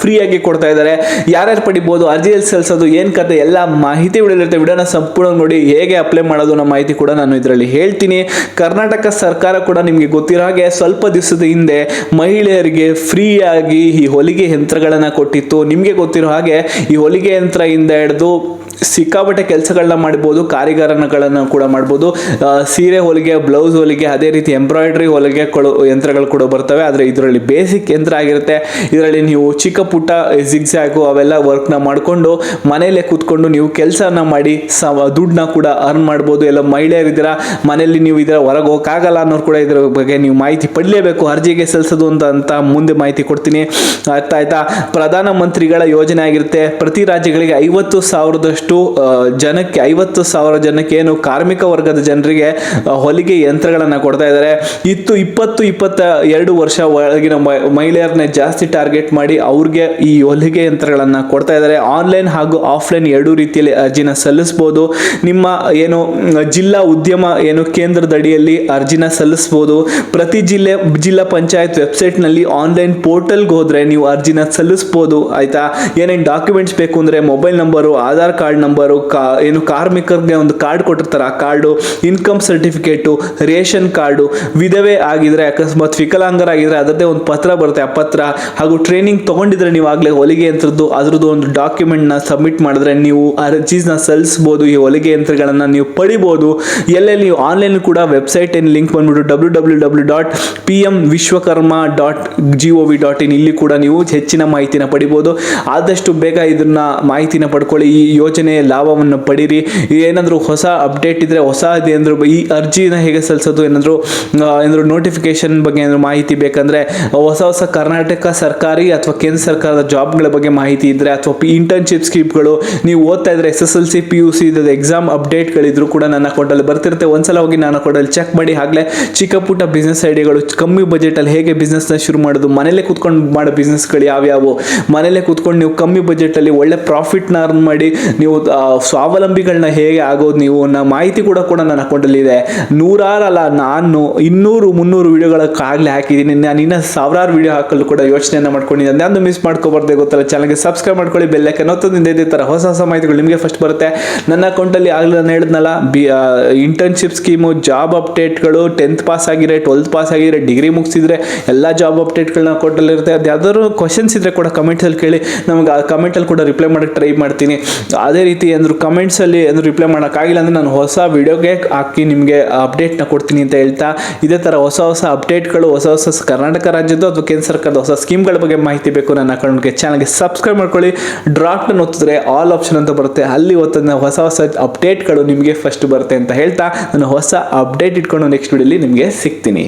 ಫ್ರೀಯಾಗಿ ಕೊಡ್ತಾ ಇದ್ದಾರೆ. ಯಾರ್ಯಾರು ಪಡಿಬೋದು ಅರ್ಜಿಯಲ್ಲಿ ಸಲ್ಲಿಸೋದು, ಏನು ಕತೆ, ಎಲ್ಲ ಮಾಹಿತಿ ವಿಡಿಯೋಲಿರುತ್ತೆ ವಿಡಿಯೋನ ಸಂಪೂರ್ಣ ನೋಡಿ, ಹೇಗೆ ಅಪ್ಲೈ ಮಾಡೋದು ಅನ್ನೋ ಮಾಹಿತಿ ಕೂಡ ನಾನು ಇದರಲ್ಲಿ ಹೇಳ್ತೀನಿ. ಕರ್ನಾಟಕ ಸರ್ಕಾರ ಕೂಡ ನಿಮಗೆ ಗೊತ್ತಿರೋ ಹಾಗೆ ಸ್ವಲ್ಪ ದಿವಸದ ಹಿಂದೆ ಮಹಿಳೆಯರಿಗೆ ಫ್ರೀಯಾಗಿ ಈ ಹೊಲಿಗೆ ಯಂತ್ರಗಳನ್ನು ಕೊಟ್ಟಿತ್ತು. ನಿಮಗೆ ಗೊತ್ತಿರೋ ಹಾಗೆ ಈ ಹೊಲಿಗೆ ಯಂತ್ರ ಇಂದ ಹಿಡಿದು ಸಿಕ್ಕಾಪಟ್ಟೆ ಕೆಲಸಗಳನ್ನ ಮಾಡ್ಬೋದು, ಕಾರಿಗಾರನಗಳನ್ನು ಕೂಡ ಮಾಡ್ಬೋದು. ಸೀರೆ ಹೊಲಿಗೆ ಬ್ಲೌಸ್ ಹೊಲಿಗೆ, ಅದೇ ರೀತಿ ಎಂಬ್ರಾಯ್ಡ್ರಿ ಹೊಲಿಗೆ ಯಂತ್ರಗಳು ಕೂಡ ಬರ್ತವೆ. ಆದರೆ ಇದರಲ್ಲಿ ಬೇಸಿಕ್ ಯಂತ್ರ ಆಗಿರುತ್ತೆ. ಇದರಲ್ಲಿ ನೀವು ಪುಟ್ಟ ಜಿಗ್ಸಾಗು ಅವೆಲ್ಲ ವರ್ಕ್ನ ಮಾಡಿಕೊಂಡು ಮನೆಯಲ್ಲೇ ಕೂತ್ಕೊಂಡು ನೀವು ಕೆಲಸನ ಮಾಡಿ ಸ, ದುಡ್ಡನ್ನ ಕೂಡ ಅರ್ನ್ ಮಾಡ್ಬೋದು. ಎಲ್ಲ ಮಹಿಳೆಯರಿದ್ದೀರಾ, ಮನೆಯಲ್ಲಿ ನೀವು ಇದರ ಹೊರಗೆ ಹೋಗೋಕ್ಕಾಗಲ್ಲ ಅನ್ನೋರು ಕೂಡ ಇದರ ಬಗ್ಗೆ ನೀವು ಮಾಹಿತಿ ಪಡಲೇಬೇಕು. ಅರ್ಜಿಗೆ ಸಲ್ಲಿಸೋದು ಅಂತ ಅಂತ ಮುಂದೆ ಮಾಹಿತಿ ಕೊಡ್ತೀನಿ. ಅರ್ಥ ಆಯ್ತಾ? ಪ್ರಧಾನಮಂತ್ರಿಗಳ ಯೋಜನೆ ಆಗಿರುತ್ತೆ. ಪ್ರತಿ ರಾಜ್ಯಗಳಿಗೆ ಐವತ್ತು ಸಾವಿರದಷ್ಟು ಜನಕ್ಕೆ, ಐವತ್ತು ಸಾವಿರ ಜನಕ್ಕೆ ಏನು ಕಾರ್ಮಿಕ ವರ್ಗದ ಜನರಿಗೆ ಹೊಲಿಗೆ ಯಂತ್ರಗಳನ್ನು ಕೊಡ್ತಾ ಇದ್ದಾರೆ. ಇತ್ತು ಇಪ್ಪತ್ತು ಇಪ್ಪತ್ತ ಎರಡು ವರ್ಷ ಒಳಗಿನ ಮಹಿಳೆಯರನ್ನೇ ಜಾಸ್ತಿ ಟಾರ್ಗೆಟ್ ಮಾಡಿ ಅವ್ರಿಗೆ ಈ ಹೊಲಿಗೆ ಯಂತ್ರಗಳನ್ನು ಕೊಡ್ತಾ ಇದ್ದಾರೆ ಆನ್ಲೈನ್ ಹಾಗೂ ಆಫ್ಲೈನ್ ಎರಡೂ ರೀತಿಯಲ್ಲಿ ಅರ್ಜಿನ ಸಲ್ಲಿಸ್ಬೋದು. ನಿಮ್ಮ ಏನು, ಜಿಲ್ಲಾ ಉದ್ಯಮ ಏನು ಕೇಂದ್ರದ ಅಡಿಯಲ್ಲಿ ಅರ್ಜಿನ ಸಲ್ಲಿಸ್ಬೋದು. ಪ್ರತಿ ಜಿಲ್ಲೆ, ಜಿಲ್ಲಾ ಪಂಚಾಯತ್ ವೆಬ್ಸೈಟ್ನಲ್ಲಿ ಆನ್ಲೈನ್ ಪೋರ್ಟಲ್ಗೆ ಹೋದರೆ ನೀವು ಅರ್ಜಿನ ಸಲ್ಲಿಸ್ಬೋದು. ಆಯಿತಾ? ಏನೇನು ಡಾಕ್ಯುಮೆಂಟ್ಸ್ ಬೇಕು ಅಂದರೆ mobile number Aadhaar card number ಏನು ಕಾರ್ಮಿಕರಿಗೆ ಒಂದು ಕಾರ್ಡ್ ಕೊಟ್ಟಿರ್ತಾರೆ. ಆ card income certificate ration card, ವಿಧವೆ ಆಗಿದ್ರೆ, ಅಕಸ್ಮಾತ್ ವಿಕಲಾಂಗರಾಗಿದ್ರೆ ಅದರದ್ದೇ ಒಂದು ಪತ್ರ ಬರುತ್ತೆ. ಆ ಪತ್ರ ಹಾಗೂ ಟ್ರೈನಿಂಗ್ ತೊಗೊಂಡಿದ್ರೆ ನೀವು ಆಗಲೇ ಹೊಲಿಗೆ ಯಂತ್ರದ್ದು, ಅದ್ರದ್ದು ಒಂದು ಡಾಕ್ಯುಮೆಂಟ್ನ ಸಬ್ಮಿಟ್ ಮಾಡಿದ್ರೆ ನೀವು ಆ ಅರ್ಜಿನ ಸಲ್ಲಿಸ್ಬೋದು, ಈ ಹೊಲಿಗೆ ಯಂತ್ರಗಳನ್ನು ನೀವು ಪಡಿಬೋದು. ಎಲ್ಲೆಲ್ಲಿ ನೀವು ಆನ್ಲೈನ್ ಕೂಡ ವೆಬ್ಸೈಟ್ ಏನು ಲಿಂಕ್ ಬಂದ್ಬಿಟ್ಟು W W W dot P M Vishwakarma dot G O V dot in ಇಲ್ಲಿ ಕೂಡ ನೀವು ಹೆಚ್ಚಿನ ಮಾಹಿತಿನ ಪಡಿಬೋದು. ಆದಷ್ಟು ಬೇಗ ಇದನ್ನ ಮಾಹಿತಿನ ಪಡ್ಕೊಳ್ಳಿ, ಈ ಯೋಜನೆಯ ಲಾಭವನ್ನು ಪಡೀರಿ. ಏನಾದರೂ ಹೊಸ ಅಪ್ಡೇಟ್ ಇದ್ರೆ ಹೊಸ ಇದೆ ಅಂದ್ರೆ, ಈ ಅರ್ಜಿನ ಹೇಗೆ ಸಲ್ಲಿಸೋದು ಏನಾದರೂ ಏನಾದರೂ ನೋಟಿಫಿಕೇಶನ್ ಬಗ್ಗೆ ಏನಾದರೂ ಮಾಹಿತಿ ಬೇಕಂದ್ರೆ ಹೊಸ ಹೊಸ ಕರ್ನಾಟಕ ಸರ್ಕಾರಿ ಅಥವಾ ಕೇಂದ್ರ ಸರ್ಕಾರದ ಜಾಬ್ಗಳ ಬಗ್ಗೆ ಮಾಹಿತಿ ಇದ್ರೆ ಅಥವಾ ಪಿ ಇಂಟರ್ನ್ಶಿಪ್ ಸ್ಕೀಮ್ಗಳು ನೀವು ಓದ್ತಾ ಇದ್ರೆ S S L C P U C exam ಅಪ್ಡೇಟ್ಗಳಿದ್ರು ಕೂಡ ನನ್ನ ಅಕೌಂಟಲ್ಲಿ ಬರ್ತಿರುತ್ತೆ. ಒಂದ್ಸಲ ಹೋಗಿ ನಾನು ಅಕೌಂಟಲ್ಲಿ ಚೆಕ್ ಮಾಡಿ. ಆಗಲೇ ಚಿಕ್ಕ ಪುಟ್ಟ ಬಿಸ್ನೆಸ್ ಐಡಿಯಾಗಳು ಕಮ್ಮಿ ಬಜೆಟಲ್ಲಿ ಹೇಗೆ ಬಿಸ್ನೆಸ್ನ ಶುರು ಮಾಡೋದು ಮನೇಲೆ ಕೂತ್ಕೊಂಡು ಮಾಡೋ ಬಿಸ್ನೆಸ್ಗಳು ಯಾವ್ಯಾವು ಮನೇಲೆ ಕೂತ್ಕೊಂಡು ನೀವು ಕಮ್ಮಿ ಬಜೆಟಲ್ಲಿ ಒಳ್ಳೆ ಪ್ರಾಫಿಟ್ನ ಅರ್ನ್ ಮಾಡಿ, ನೀವು ಸ್ವಾವಲಂಬಿಗಳನ್ನ ಹೇಗೆ ಆಗೋದು, ನೀವು ಅನ್ನೋ ಮಾಹಿತಿ ಕೂಡ ಕೂಡ ನನ್ನ ಅಕೌಂಟಲ್ಲಿ ಇದೆ. ನೂರಾರಲ್ಲ, ನಾನು ಇನ್ನೂರು, ಮುನ್ನೂರು ವೀಡಿಯೋಗಳಕ್ಕಾಗಲೇ ಹಾಕಿದ್ದೀನಿ. ನಾನು ಇನ್ನೂ ಸಾವಿರಾರು ವೀಡಿಯೋ ಹಾಕಲು ಕೂಡ ಯೋಚನೆಯನ್ನು ಮಾಡ್ಕೊಂಡಿದ್ದೀನಿ. ನಾನು ಮಿಸ್ ಮಾಡ್ಕೋಬಾರ್ದೆ ಗೊತ್ತಲ್ಲ? ಚಾನಲ್ಗೆ ಸಬ್ಸ್ಕ್ರೈಬ್ ಮಾಡ್ಕೊಳ್ಳಿ ಬೆಲ್ಲ ನೋತದಿಂದ ಇದೇ ಥರ ಹೊಸ ಹೊಸ ಮಾಹಿತಿಗಳು ನಿಮಗೆ ಫಸ್ಟ್ ಬರುತ್ತೆ. ನನ್ನ ಅಕೌಂಟಲ್ಲಿ ಆಗಲೇ ನಾನು ಹೇಳಿದ್ನಲ್ಲ, ಬಿ ಇಂಟರ್ನ್ಶಿಪ್ ಸ್ಕೀಮು ಜಾಬ್ ಅಪ್ಡೇಟ್ಗಳು ಟೆಂತ್ ಪಾಸ್ ಆಗಿದ್ರೆ ಟ್ವೆಲ್ತ್ ಪಾಸ್ ಆಗಿದ್ರೆ ಡಿಗ್ರಿ ಮುಗಿಸಿದ್ರೆ, ಎಲ್ಲ ಜಾಬ್ ಅಪ್ಡೇಟ್ಗಳನ್ನ ಅಕೌಂಟಲ್ಲಿ ಇರುತ್ತೆ ಅದು ಯಾವ್ದಾದ್ರು ಕ್ವಶನ್ಸ್ ಇದ್ರೆ ಕೂಡ ಕಮೆಂಟ್ಸಲ್ಲಿ ಕೇಳಿ, ನಮಗೆ ಆ ಕಮೆಂಟಲ್ಲಿ ಕೂಡ ರಿಪ್ಲೈ ಮಾಡೋಕ್ಕೆ ಟ್ರೈ ಮಾಡ್ತೀನಿ. ಅದೇ ರೀತಿ ಅಂದ್ರು ಕಮೆಂಟ್ಸಲ್ಲಿ ಏನು ರಿಪ್ಲೈ ಮಾಡೋಕ್ಕಾಗಿಲ್ಲ ಅಂದರೆ ನಾನು ಹೊಸ ವಿಡಿಯೋಗೆ ಹಾಕಿ ನಿಮಗೆ ಅಪ್ಡೇಟ್ನ ಕೊಡ್ತೀನಿ ಅಂತ ಹೇಳ್ತಾ, ಇದೇ ಥರ ಹೊಸ ಹೊಸ ಅಪ್ಡೇಟ್ಗಳು ಹೊಸ ಹೊಸ ಕರ್ನಾಟಕ ರಾಜ್ಯದ್ದು ಅಥವಾ ಕೇಂದ್ರ ಸರ್ಕಾರದ ಹೊಸ ಸ್ಕೀಮ್ಗಳ ಬಗ್ಗೆ ಮಾಹಿತಿ ಬೇಕು. ನನ್ನ ಅಕೌಂಟ್ಗೆ ಚಾನಲ್ಗೆ ಸಬ್ಸ್ಕ್ರೈಬ್ ಮಾಡ್ಕೊಳ್ಳಿ. ಡ್ರಾಪ್ನ ಒತ್ತಿದ್ರೆ ಆಲ್ ಆಪ್ಷನ್ ಅಂತ ಬರುತ್ತೆ. ಅಲ್ಲಿ ಒತ್ತದ ಹೊಸ ಹೊಸ ಅಪ್ಡೇಟ್ಗಳು ನಿಮಗೆ ಫಸ್ಟ್ ಬರುತ್ತೆ ಅಂತ ಹೇಳ್ತಾ ನಾನು ಹೊಸ ಅಪ್ಡೇಟ್ ಇಟ್ಕೊಂಡು ನೆಕ್ಸ್ಟ್ ವಿಡಿಯೋಲಿ ನಿಮಗೆ ಸಿಗ್ತೀನಿ.